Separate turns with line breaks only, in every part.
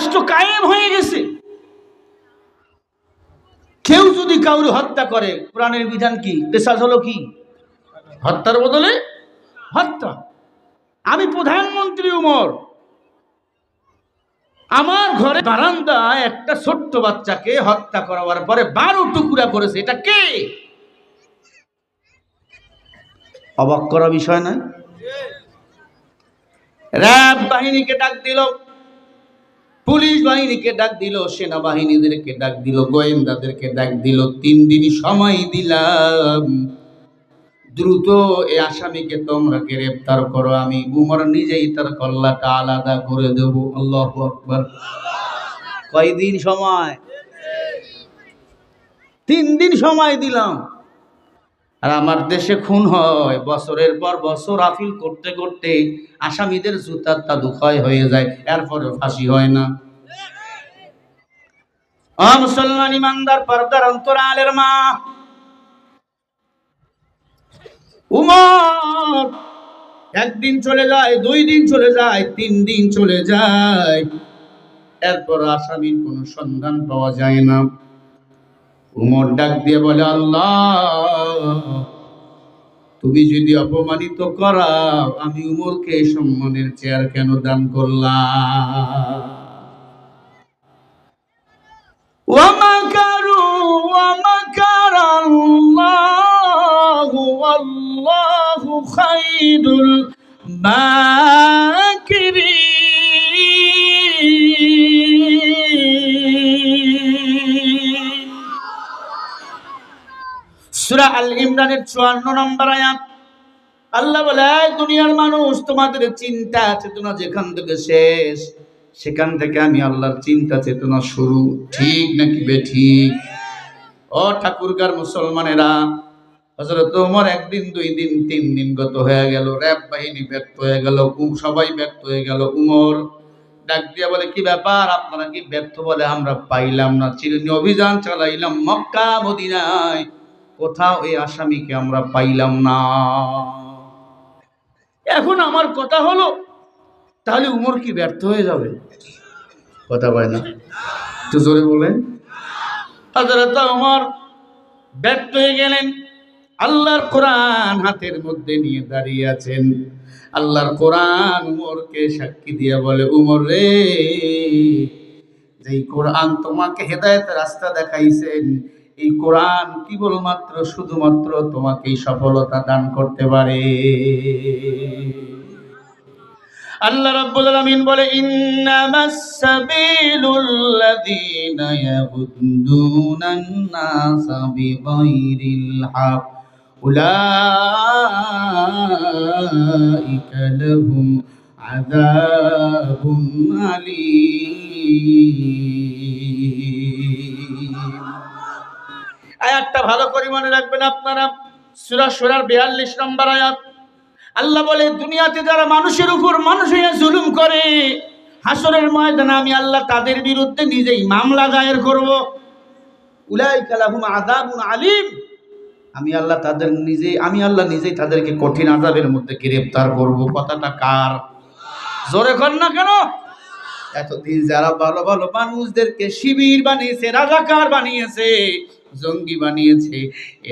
রাষ্ট্র কায়েম হয়ে গেছে। কেউ যদি কাউরে হত্যা করে, কোরআনের বিধান কি? পেশাজ হলো কি? হত্যার বদলে হত্যা। আমি প্রধানমন্ত্রী উমর। আমার ঘরে বারান্দায় একটা ছোট্ট বাচ্চাকে হত্যা করাবার পরে বারো টুকরা করেছে। এটা কে? অবাক করা বিষয় নয়। র্যাব বাহিনীকে ডাক দিল। পুলিশ বাহিনীকে ডাক দিল, সেনাবাহিনীদেরকে ডাক দিল, গোয়েন্দাদেরকে ডাক দিল, তিন দিন সময় দিলাম। দ্রুত এই আসামিকে তোমরা গ্রেপ্তার করো, আমি উমর নিজেই তার কল্লাটা আলাদা করে দেব, আল্লাহ আকবর। কয়দিন সময়? তিন দিন সময় দিলাম। আর আমার দেশে খুন হয়। বছরের পর বছর আপিল করতে করতে আসামিদের জুতার তা দুঃখয় হয়ে যায় এরপরে ফাঁসি হয় না। মুসলমান ইমানদার, পর্দার অন্তরালের মা। উমর একদিন চলে যায়, দুই দিন চলে যায়, তিন দিন চলে যায়। এরপর আসামির কোনো সন্ধান পাওয়া যায় না। উমর ডাক দিয়ে বলে, আল্লাহ, তুমি যদি অপমানিত করা আমি উমরকে সম্মানের চেয়ার কেন দান করলাম? আল্লাহ খাইদুল মা সূরা আল ইমরানের 54 নম্বর আয়াত। আল্লাহ বলে, "এই দুনিয়ার মানুষ, তোমাদের চিন্তা চেতনা যেখান থেকে শেষ, সেখান থেকে আমি আল্লাহর চিন্তা চেতনা শুরু। ঠিক নাকি বেঠিক ও ঠাকুরগার মুসলমানেরা হজরত ওমর একদিন, দুই দিন, তিন দিন গত হয়ে গেল, র্যাব বাহিনী ব্যর্থ হয়ে গেল সবাই ব্যর্থ হয়ে গেল। উমর ডাক দিয়া বলে, কি ব্যাপার? আপনারা কি ব্যর্থ বলে আমরা পাইলাম না। চিরনি অভিযান চালাইলাম মক্কা, মদিনায়। কোথাও এই আসামিকে আমরা পাইলাম না। এখন আমার কথা হলো তাহলে উমর কি ব্যর্থ হয়ে যাবে? কথা পায় না। একটু জোরে বলেন। হজরত উমর ব্যর্থ হয়ে গেলেন। আল্লাহর কোরআন হাতের মধ্যে নিয়ে দাঁড়িয়ে আছেন। আল্লাহর কোরআন উমরকে সাক্ষী দিয়ে বলে উমর রে যেই কোরআন তোমাকে হেদায়েতের রাস্তা দেখাইছেন এই কোরআন কেবলমাত্র, শুধুমাত্র তোমাকেই সফলতা দান করতে পারে। আল্লাহ রাব্বুল আলামিন বলে, ইন্নামাস সাবিলুল লাযিনা ইয়াবুদুনান নাসা বিগাইরিল হক। উলাইকা লাহুম আযাবুন আলীম। আয়াতটা ভালো করে মনে রাখবেন আপনারা। সূরা সূরার 42 নম্বর আয়াত। আল্লাহ বলে, দুনিয়াতে যারা মানুষের উপর মানুষ হয়ে জুলুম করে, হাসরের ময়দানে আমি আল্লাহ তাদের বিরুদ্ধে নিজেই মামলা দায়ের করব। উলাই লাহুম আযাবুন আলিম। আমি আল্লাহ তাদের নিজেই আমি আল্লাহ নিজেই তাদেরকে কঠিন আযাবের মধ্যে গ্রেফতার করব। কথাটা কার? জোরে কর না কেন? এতদিন যারা ভালো ভালো মানুষদেরকে শিবির বানিয়েছে, রাজাকার বানিয়েছে জঙ্গি বানিয়েছে।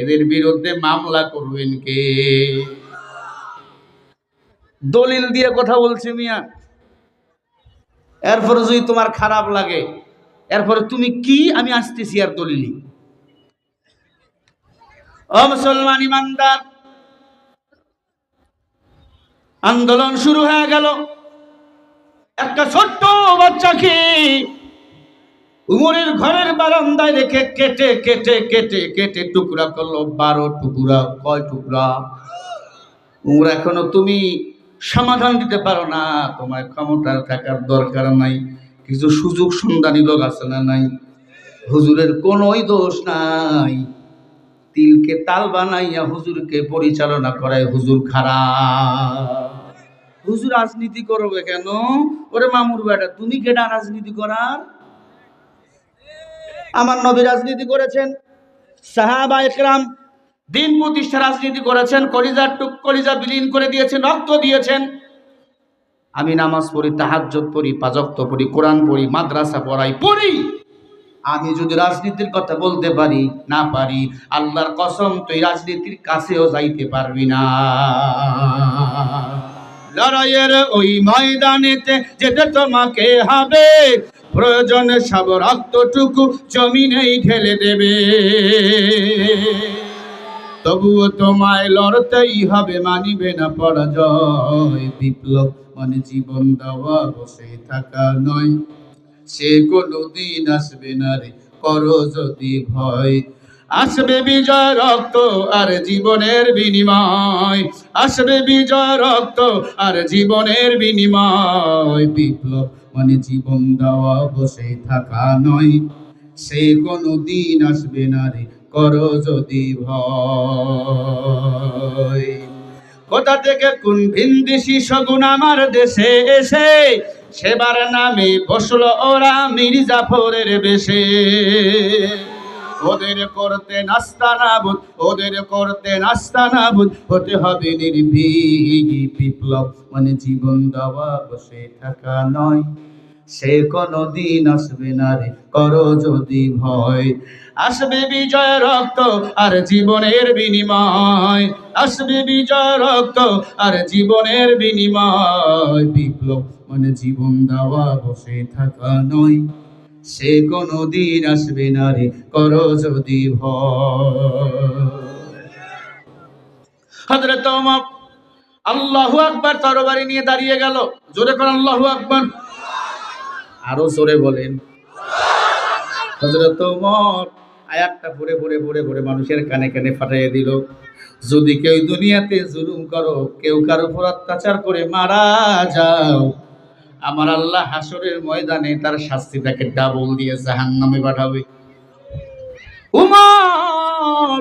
এদের বিরুদ্ধে মামলা করবেন কে? দলিল দিয়ে কথা বলছি মিয়া। এরপরে যদি তোমার খারাপ লাগে, এরপরে তুমি কি? আমি আসতেছি আর দলিলি। ও মুসলমান ইমানদার, আন্দোলন শুরু হয়ে গেল। একটা ছোট্ট বাচ্চাকে উমরের ঘরের বারান্দায় রেখে কেটে কেটে কেটে কেটে টুকরা করল বারো টুকরা, কয় টুকরা? উমর, এখনও তুমি সমাধান দিতে পারো না। তোমার ক্ষমতা থাকার দরকার নাই। কিছু সুযোগ সন্ধানী লোক আছে না নাই? হুজুরের কোনোই দোষ নাই। তিলকে তাল বানাইয়া হুজুরকে পরিচালনা করায় হুজুর খারাপ। হুজুর রাজনীতি করবে কেন? ওরে মামুর বেটা, তুমি কেডা রাজনীতি করার? আমার নবী রাজনীতি করেছেন, সাহাবা একরাম দিন প্রতিষ্ঠা রাজনীতি করেছেন কলিজার টুক কলিজা বিলীন করে দিয়েছেন, রক্ত দিয়েছেন। আমি নামাজ পড়ি তাহাজ্জত পড়ি পাজক্ত পড়ি, কোরআন পড়ি, মাদ্রাসা পড়াই, পড়ি। আমি যদি রাজনীতির কথা বলতে পারি, না পারি, আল্লাহর কসম, তুই রাজনীতির কাছেও যাইতে পারবি না। লড়াইয়ের ওই ময়দানেতে যেতে তোমাকে হবে প্রয়োজনে সব রক্তটুকু জমিনেই ঢেলে দেবে। তবুও তোমায় লড়তেই হবে, মানিবে না পরাজয়। বিপ্লব মানে জীবন দেওয়া, বসে থাকা নয়। সে কোনো দিন আসবে না রে, করো যদি ভয়। আসবে বিজয় রক্ত আর জীবনের বিনিময়। আসবে বিজয় রক্ত আর জীবনের বিনিময়। বিপ্লব মানে জীবন দেওয়া, বসে থাকা নয়। সে কোনো দিন আসবে না রে, করো যদি ভয়। কোথা থেকে কোন ভিনদেশি সগুন আমার দেশে এসে? সেবার নামে বসল ওরা মির্জাফরের বেশে। ওদের করতে নাস্তা নাবুদ ওদের করতে নাস্তা নাবুদ হতে হবে নির্ভীক বিপ্লব মানে জীবন দেওয়া, বসে থাকা নয়। সে কোনো দিন আসবে না রে, করো যদি ভয়। আসবে বিজয় রক্ত আর জীবনের বিনিময়। আসবে বিজয় রক্ত আর জীবনের বিনিময়। বিপ্লব মানে জীবন দেওয়া, বসে থাকা নয়। সে কোনো দিন আসবে না রে, করো যদি হজরত তরবারি নিয়ে দাঁড়িয়ে গেল। জোরে কর আরও জোরে বলেন। হজরত আয়াতটা পড়ে পড়ে পড়ে পড়ে মানুষের কানে কানে ফাটাইয়ে দিল। যদি কেউ দুনিয়াতে জুলুম করো, কেউ কারও উপর অত্যাচার করে মারা যাও আমার আল্লাহ হাসরের ময়দানে তার শাস্তি তাকে ডাবল দিয়ে জাহান নামে পাঠাবে। উমর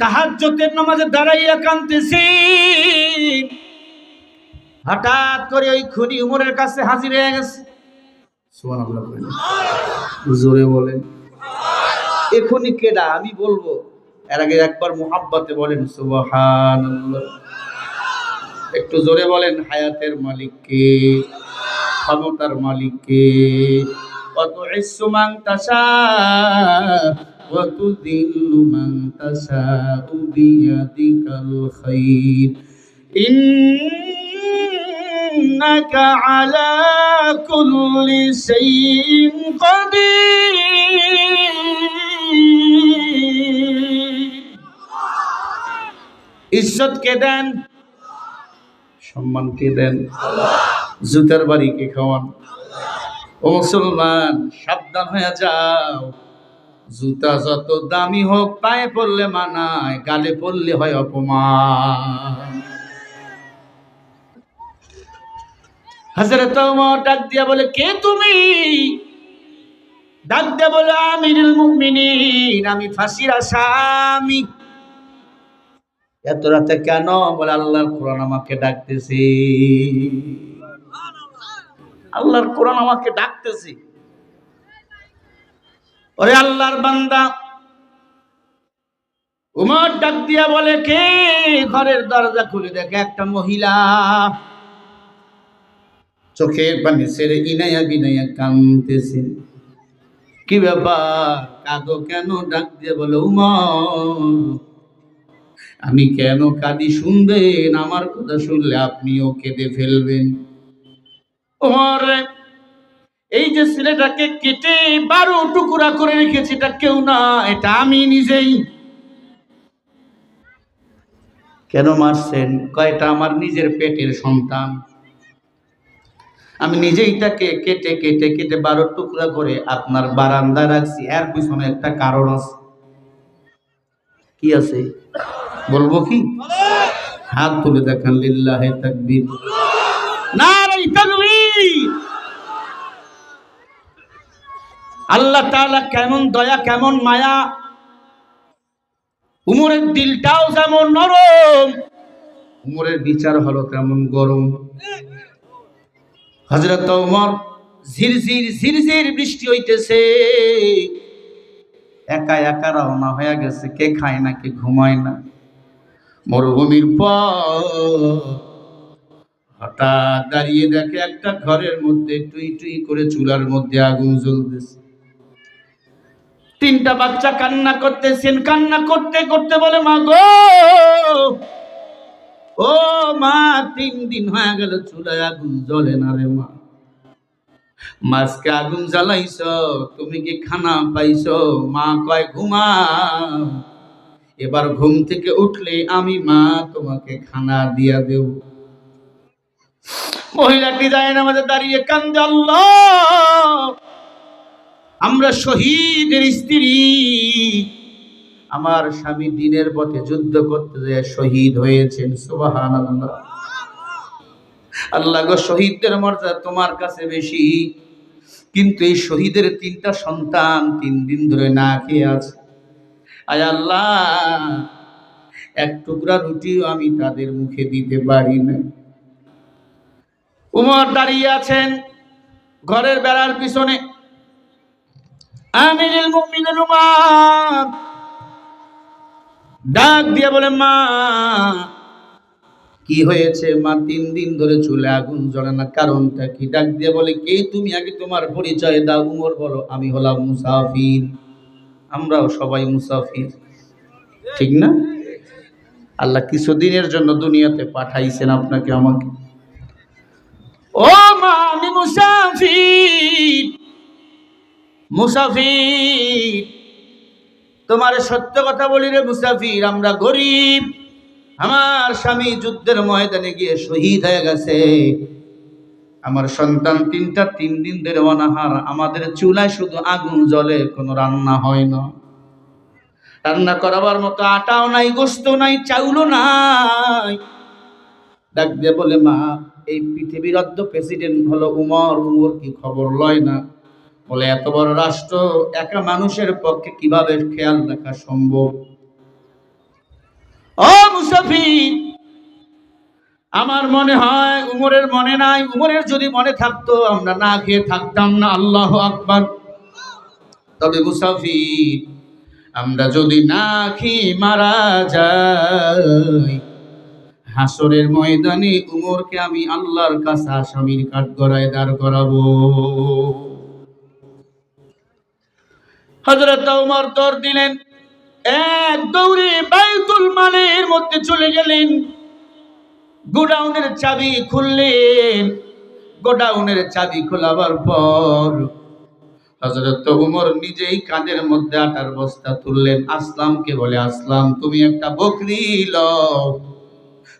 তাহাজ্জতের নামাজে দাঁড়াইয়া কাঁদতেছি। হঠাৎ করে ওই খুনি উমরের কাছে হাজির হয়ে গেছে। জোরে বলেন। এখনই কেডা? আমি বলব। এর আগে একবার মোহাব্বতে বলেন, সুবহানাল্লাহ। একটু জোরে বলেন হায়াতের মালিককে ক্ষমতার মালিককে কত ইসু মান তাসা কত দিল্লু মান তাসা বিয়াদিকাল খাইর إنك على كل شيء قدير ইজ্জত কে দেন সম্মান কে দেন? জুতার বাড়ি কে খাওয়ান? ও মুসলমান, সাবধান হয়ে যাও। জুতা যত দামি হোক, পায়ে পড়লে মানায়, গালে পড়লে হয় অপমান। হজরত ডাক দিয়া বলে, কে তুমি? ডাক দিয়া বলে, আমিরুল মুমিনিন, আমি ফাঁসির আসামি। এত রাতে কেন? বলে, আল্লাহর কোরআন আমাকে ডাকতেছে। আল্লাহর কোরআন আমাকে ডাকতেছে। ওরে আল্লাহর বান্দা, উমর ডাক দিয়া বলে, কে ঘরের দরজা খুলে দেখে একটা মহিলা? চোখের পানি ছেড়ে ইনাইয়া বিনাইয়া কানতেছে কি ব্যাপার? কাঁদো কেন ডাক দিয়ে বলে, উমর আমি কেন কাঁদি শুনবেন? আমার কথা শুনলে আপনিও কেঁদে ফেলবেন। এই যে ছেলেটাকে কেটে বারো টুকরা করে রেখেছি, এটা কেউ না, এটা আমি নিজেই। কেন মারছেন? কয়টা আমার নিজের পেটের সন্তান? আমি নিজেই তাকে কেটে কেটে কেটে বারো টুকরা করে আপনার বারান্দা রাখছি। এর পিছনে একটা কারণ আছে। কি আছে? বলব কি? হাত তুলে দেখান, লিল্লাহে তাকবীর। নারাই তাকবীর! আল্লাহ তাআলা কেমন দয়া, কেমন মায়া। উমরের দিলটাও যেমন নরম, উমরের বিচার হলো তেমন গরম। হজরত উমর ঝিরঝির ঝিরঝির বৃষ্টি হইতেছে। একা একা রওনা হয়ে গেছে, কে খায় না, কে ঘুমায় না। মরুভূমির পর হঠাৎ দাঁড়িয়ে দেখে একটা ঘরের মধ্যে টুই টুই করে চুলার মধ্যে আগুন জ্বলতেছে। তিনটা বাচ্চা কান্না করতেছেন, কান্না করতে করতে বলে, মা গো! ও মা, তিন দিন হয়ে গেল চুলায় আগুন জ্বলে না রে মা। মাছকে আগুন জ্বালাইছ, তুমি কি খানা পাইছ? মা কয়, ঘুমাও। এবার ঘুম থেকে উঠলে আমি মা তোমাকে খানা দিয়া দেব। মহিলাটি যায় আমাদের দাঁড়িয়ে কান্দে আমরা শহীদের স্ত্রী। আমার স্বামী দিনের পথে যুদ্ধ করতে যায় শহীদ হয়েছেন সুবাহান আল্লাহ গো, শহীদদের মর্যাদা তোমার কাছে বেশি। কিন্তু এই শহীদের তিনটা সন্তান তিন দিন ধরে না খেয়ে আছে। আয় আল্লাহ, এক টুকরা রুটিও আমি তাদের মুখে দিতে পারি না। উমর দাঁড়িয়ে আছেন ঘরের বেড়ার পিছনে। আমিরুল মুমিনিন উমর। ডাক দিয়ে বলে, মা, কি হয়েছে? মা, তিন দিন ধরে চুলে আগুন জ্বলে না, কারণটা কি? ডাক দিয়ে বলে, কে তুমি? আগে তোমার পরিচয় দাও। উমর বলো, আমি হলাম মুসাফির। আমরাও সবাই মুসাফির, ঠিক না? আল্লাহ কিছুদিনের জন্য দুনিয়াতে পাঠাইছেন আপনাকে আমাকে। ও মা, আমি মুসাফির মুসাফির। তোমার সত্য কথা বলি রে মুসাফির, আমরা গরিব। আমার স্বামী যুদ্ধের ময়দানে গিয়ে শহীদ হয়ে গেছে। আমার সন্তান তিনটা, তিন দিন ধরে অনাহার। আমাদের চুলায় শুধু আগুন জলে কোনো রান্না হয় না। রান্না করাবার মতো আটাও নাই, গোস্ত নাই, চাউলও নাই। ডাক দিয়ে বলে, মা, এই পৃথিবীর অর্ধ প্রেসিডেন্ট হলো উমর উমর কি খবর লয় না? বলে, এত বড় রাষ্ট্র, একা মানুষের পক্ষে কীভাবে খেয়াল রাখা সম্ভব? ও মুসাফির আমার মনে হয় উমরের মনে নাই, উমরের যদি মনে থাকতো, আমরা না খেয়ে থাকতাম না, আল্লাহ আকবার। তবে মুসাফির, আমরা যদি না খেয়ে মারা যাই, হাসরের ময়দানে উমরকে আমি আল্লাহর কাছে আসামির কাঠ গড়ায় দাঁড় করাবো। হজরত উমর দৌড় দিলেন, এক দৌড়ে বাইতুল মালের মধ্যে চলে গেলেন। গোডাউনের চাবি খুললেন। গোডাউনের চাবি খোলাবার পর হজরত উমর নিজেই কাঁধের মধ্যে আটার বস্তা তুললেন। আসলামকে বলে, আসলাম, তুমি একটা বকরি লও।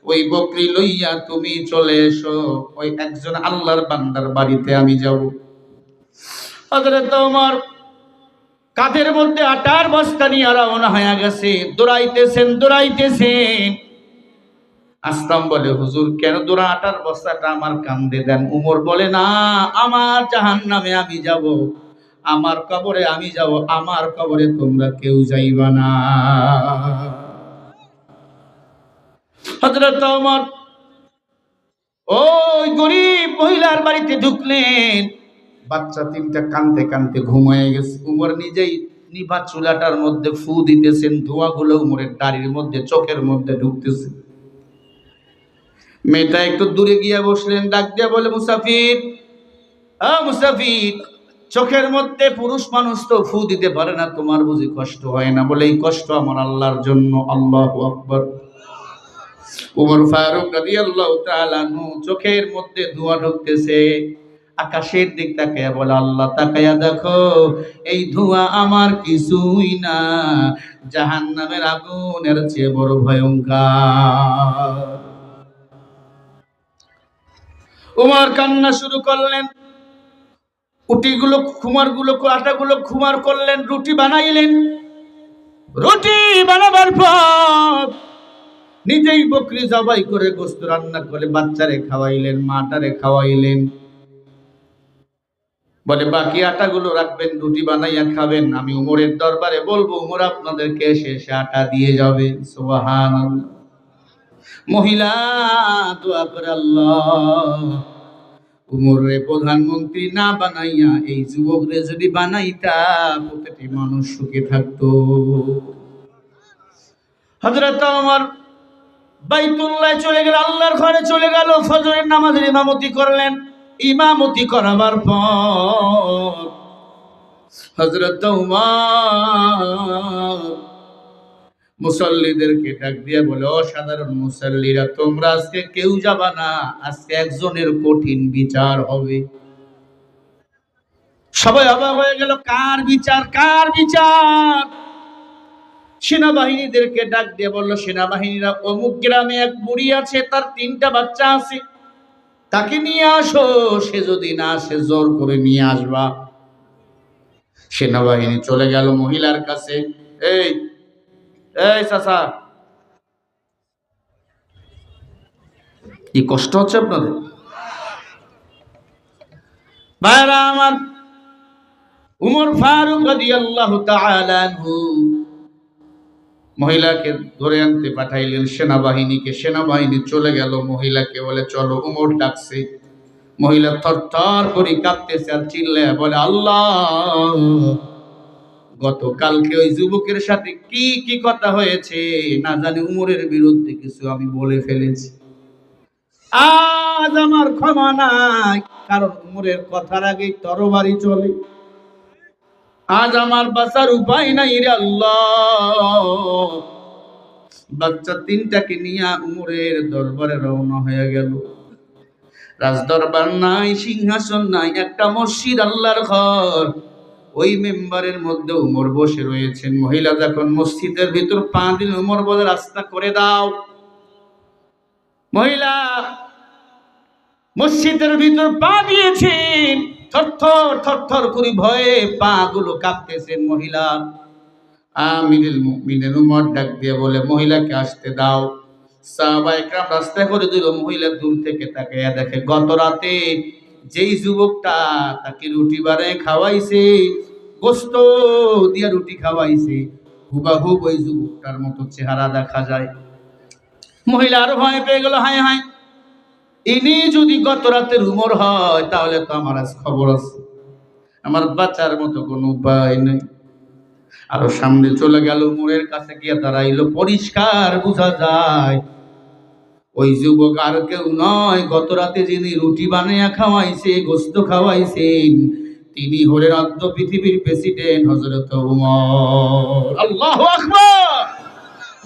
ওই বকরি লইয়া তুমি চলে এসো। ওই একজন আল্লাহর বান্দার বাড়িতে আমি যাব। হজরত উমর কাঁধের মধ্যে আটার বস্তা নিয়ে রওনা হয়ে গেছে। দৌড়াইতেছেন দৌড়াইতেছেন। আসলাম বলে, হুজুর, কেন দৌড়া আটার বস্তাটা আমার কান্দে দেন? উমর বলে, না, আমার জাহান নামে আমি যাব, আমার কবরে আমি যাব, আমার কবরে তোমরা কেউ যাইবা না। হজরত ওমর, ওই গরিব মহিলার বাড়িতে ঢুকলেন। বাচ্চা তিনটা কানতে কানতে ঘুমিয়ে গেছে। উমর নিজেই নিভা চুলাটার মধ্যে ফু দিতেছেন, ধোঁয়াগুলো উমরের দাড়ির মধ্যে, চোখের মধ্যে ঢুকতেছে। মেয়েটা একটু দূরে গিয়া বসলেন, ডাক দিয়া বলে, মুসাফির মুসাফির, চোখের মধ্যে পুরুষ মানুষ তো ফু দিতে পারে না, তোমার বুঝি কষ্ট হয় না? বলে, এই কষ্ট আমার আল্লাহর জন্য, আল্লাহ আকবর। উমর ফারুক রাদিয়াল্লাহু তাআলা নু চোখের মধ্যে ধোঁয়া ঢুকতেছে, আকাশের দিক তাকায়া বলে, আল্লাহ তাকায়া দেখো, এই ধোঁয়া আমার কিছুই না, জাহান্নামের আগুনের চেয়ে বড় ভয়ঙ্কর। উমর কান্না শুরু করলেন। উটিগুলো, খুমারগুলো, আটাগুলো খুমার করলেন, রুটি বানাইলেন। রুটি বানাবার পর নিজেই বকরি জবাই করে গোস্ত রান্না করে বাচ্চারে খাওয়াইলেন, মাটারে খাওয়াইলেন। বলে, বাকি আটাগুলো রাখবেন, রুটি বানাইয়া খাবেন। আমি উমরের দরবারে বলব, উমর আপনাদেরকে এসে আটা দিয়ে যাবে। সোহান মহিলা, দোয়া করে আল্লাহ। উমরে প্রধানমন্ত্রী না বানাইয়া এই যুবকরে যদি বানাইতা, প্রতিটি মানুষ সুখে থাকতো। হজরত আমার বাইতুল্লাহ চলে গেল, আল্লাহর ঘরে চলে গেল, ফজরের নামাজের ইমামতি করলেন। ইমামতি করাবার পর হজরত মুসল্লিদেরকে ডাক দিয়ে বলে, অসাধারণ মুসল্লিরা, তোমরা আজকে কেউ যাবা না, আজকে একজনের কঠিন বিচার হবে। সবাই অবাক হয়ে গেল, কার বিচার কার বিচার? সেনাবাহিনীদেরকে ডাক দিয়ে বলল, সেনাবাহিনীরা অমুক গ্রামে এক বুড়ি আছে, তার তিনটা বাচ্চা আছে। তাকে নিয়ে আসো, সে যদি না আসে, জোর করে নিয়ে আসবা। সেনাবাহিনী চলে গেল মহিলার কাছে, এই এই চাচা। কি কষ্ট হচ্ছে আপনাদের? ভাইরা আমার, উমর ফারুক রাদিয়াল্লাহু তাআলা আনহু মহিলাকে ধরে আনতে পাঠাইলেন, সেনাবাহিনীকে। সেনাবাহিনী চলে গেল, মহিলাকে বলে, চলো উমর ডাকছে। মহিলা থরথর করে কাঁপতেছে আর চিল্লে বলে, আল্লাহ! গতকালকে ওই যুবকের সাথে কি কি কথা হয়েছে? না জানি উমরের বিরুদ্ধে কিছু আমি বলে ফেলেছি। আজ আমার ক্ষমা নাই, কারণ উমরের কথার আগে তরবারি চলে। আজ আমার বাঁচার উপায় নাই রে আল্লাহ। বাচ্চা তিনটাকে নিয়ে উমরের দরবারে রওনা হয়ে গেল। রাজ দরবার নাই, সিংহাসন নাই, একটা মসজিদ আল্লাহর ঘর। ওই মেম্বারের মধ্যে উমর বসে রয়েছেন। মহিলা, যখন মসজিদের ভিতর পা দিল উমর বলে, রাস্তা করে দাও। মহিলা, মসজিদের ভিতর পা দিয়েছেন। থরথর থরথর করে ভয়ে পা গুলো কাঁপতেছেন মহিলা। আমিরুল মুমিনের উমর ডাক দিয়ে বলে, মহিলাকে আসতে দাও। সাহাবা একরাম রাস্তা করে দিল। মহিলা দূর থেকে তাকে দেখে, গত রাতে যেই যুবকটা তাকে রুটি বানায় খাওয়াইছে, গোস্ত দিয়া রুটি খাওয়াইছে হুবাহুব ওই যুবকটার মতো চেহারা দেখা যায়। মহিলা আরও ভয় পেয়ে গেল, হায় হায়। ইনি যদি গত রাতের উমর হয়, তাহলে তো আমার আজ খবর আছে। আমার বাচ্চার মতো কোনো উপায় নেই। আরও সামনে চলে গেল উমরের কাছে গিয়ে দাঁড়াইলো, পরিষ্কার বোঝা যায় ওই যুবক আর কেউ নয় গত রাতে যিনি রুটি বানাইয়া খাওয়াইছে, গোস্ত খাওয়াইছেন, তিনি হলেন অদ্য পৃথিবীর প্রেসিডেন্ট হজরত আল্লাহ আকবার!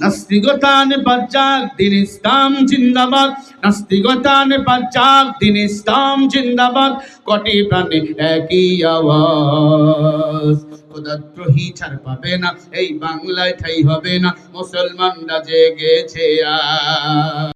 নাস্তিকতান বাচ্চাক দিন ইসলাম জিন্দাবাদ। নাস্তিকতান বাচ্চাক দিন ইসলাম জিন্দাবাদ। কটি প্রাণে একই আওয়াজ। খোদাদ্রোহী ছাড় পাবে না, এই বাংলায় ঠাই হবে না, মুসলমানরা জেগেছে আজ।